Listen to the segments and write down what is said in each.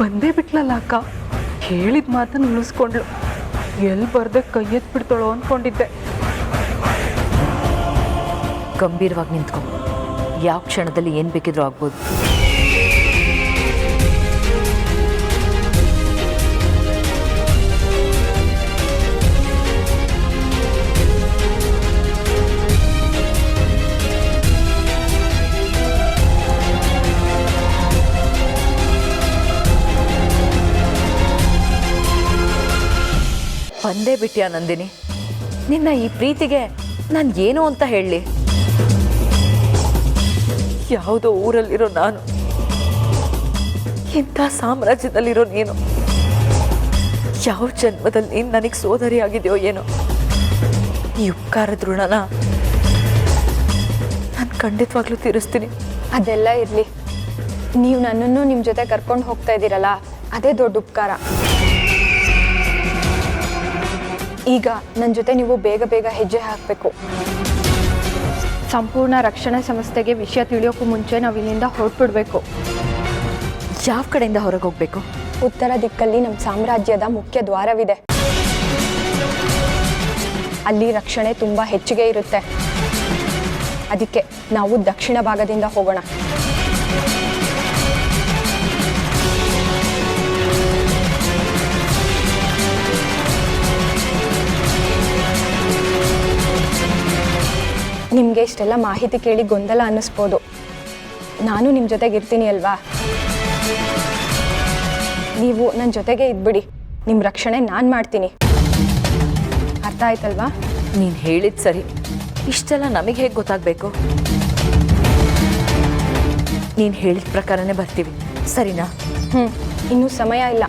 ಬಂದೇ ಬಿಟ್ಲಲ್ಲ ಅಕ್ಕ. ಹೇಳಿದ ಮಾತನ್ನು ಉಳಿಸ್ಕೊಂಡ್ಳು ಎಲ್ಲಿ ಬರ್ದೆ ಕೈ ಎತ್ಬಿಡ್ತಾಳೋ ಅಂದ್ಕೊಂಡಿದ್ದೆ ಗಂಭೀರವಾಗಿ ನಿಂತ್ಕೊಂಡು ಯಾವ ಕ್ಷಣದಲ್ಲಿ ಏನು ಬೇಕಿದ್ರೂ ಆಗ್ಬೋದು. ಬಂದೇ ಬಿಟ್ಟಿಯ ನಂದಿನಿ. ನಿನ್ನ ಈ ಪ್ರೀತಿಗೆ ನಾನು ಏನು ಅಂತ ಹೇಳಲಿ ಯಾವುದೋ ಊರಲ್ಲಿರೋ ನಾನು. ಇಂಥ ಸಾಮ್ರಾಜ್ಯದಲ್ಲಿರೋ ನೀನು. ಯಾವ ಜನ್ಮದಲ್ಲಿ ನೀನು ನನಗೆ ಸೋದರಿ ಆಗಿದೆಯೋ ಏನೋ. ಈ ಉಪಕಾರದ ಋಣನ ನಾನು ಖಂಡಿತವಾಗ್ಲೂ ತೀರಿಸ್ತೀನಿ. ಅದೆಲ್ಲ ಇರಲಿ. ನೀವು ನನ್ನನ್ನು ನಿಮ್ಮ ಜೊತೆ ಕರ್ಕೊಂಡು ಹೋಗ್ತಾ ಇದ್ದೀರಲ್ಲ, ಅದೇ ದೊಡ್ಡ ಉಪಕಾರ. ಈಗ ನನ್ನ ಜೊತೆ ನೀವು ಬೇಗ ಬೇಗ ಹೆಜ್ಜೆ ಹಾಕಬೇಕು. ಸಂಪೂರ್ಣ ರಕ್ಷಣಾ ಸಂಸ್ಥೆಗೆ ವಿಷಯ ತಿಳಿಯೋಕ್ಕೂ ಮುಂಚೆ ನಾವು ಇಲ್ಲಿಂದ ಹೊರಟ್ಬಿಡ್ಬೇಕು. ಯಾವ ಕಡೆಯಿಂದ ಹೊರಗೆ ಹೋಗ್ಬೇಕು? ಉತ್ತರ ದಿಕ್ಕಲ್ಲಿ ನಮ್ಮ ಸಾಮ್ರಾಜ್ಯದ ಮುಖ್ಯ ದ್ವಾರವಿದೆ. ಅಲ್ಲಿ ರಕ್ಷಣೆ ತುಂಬ ಹೆಚ್ಚಿಗೆ ಇರುತ್ತೆ. ಅದಕ್ಕೆ ನಾವು ದಕ್ಷಿಣ ಭಾಗದಿಂದ ಹೋಗೋಣ. ನಿಮಗೆ ಇಷ್ಟೆಲ್ಲ ಮಾಹಿತಿ ಕೇಳಿ ಗೊಂದಲ ಅನ್ನಿಸ್ಬೋದು. ನಾನು ನಿಮ್ಮ ಜೊತೆಗೆ ಇರ್ತೀನಿ ಅಲ್ವಾ? ನೀವು ನನ್ನ ಜೊತೆಗೆ ಇದ್ಬಿಡಿ. ನಿಮ್ಮ ರಕ್ಷಣೆ ನಾನು ಮಾಡ್ತೀನಿ. ಅರ್ಥ ಆಯ್ತಲ್ವಾ? ನೀನು ಹೇಳಿದ ಸರಿ. ಇಷ್ಟೆಲ್ಲ ನಮಗೆ ಹೇಗೆ ಗೊತ್ತಾಗಬೇಕು? ನೀನು ಹೇಳಿದ ಪ್ರಕಾರನೇ ಬರ್ತೀವಿ. ಸರಿನಾ? ಹ್ಞೂ ಇನ್ನೂ ಸಮಯ ಇಲ್ಲ.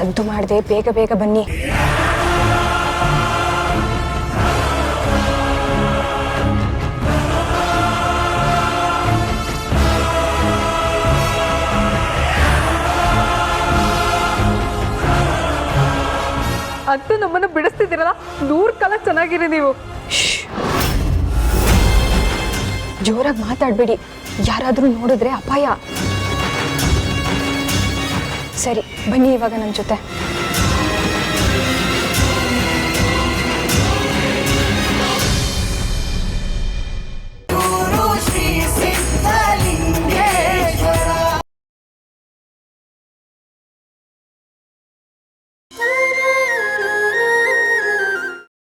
ಸದ್ದು ಮಾಡಿದೆ ಬೇಗ ಬೇಗ ಬನ್ನಿ. ಅಂತ ನಮ್ಮನ್ನ ಬಿಡಿಸ್ತಿದ್ದೀರಲ್ಲ? ನೂರು ಕಾಲ ಚೆನ್ನಾಗಿರಿ ನೀವು. ಜೋರಾಗಿ ಮಾತಾಡಬೇಡಿ. ಯಾರಾದರೂ ನೋಡಿದ್ರೆ ಅಪಾಯ. ಸರಿ ಬನ್ನಿ ಇವಾಗ ನನ್ನ ಜೊತೆ. ಶ್ರೀ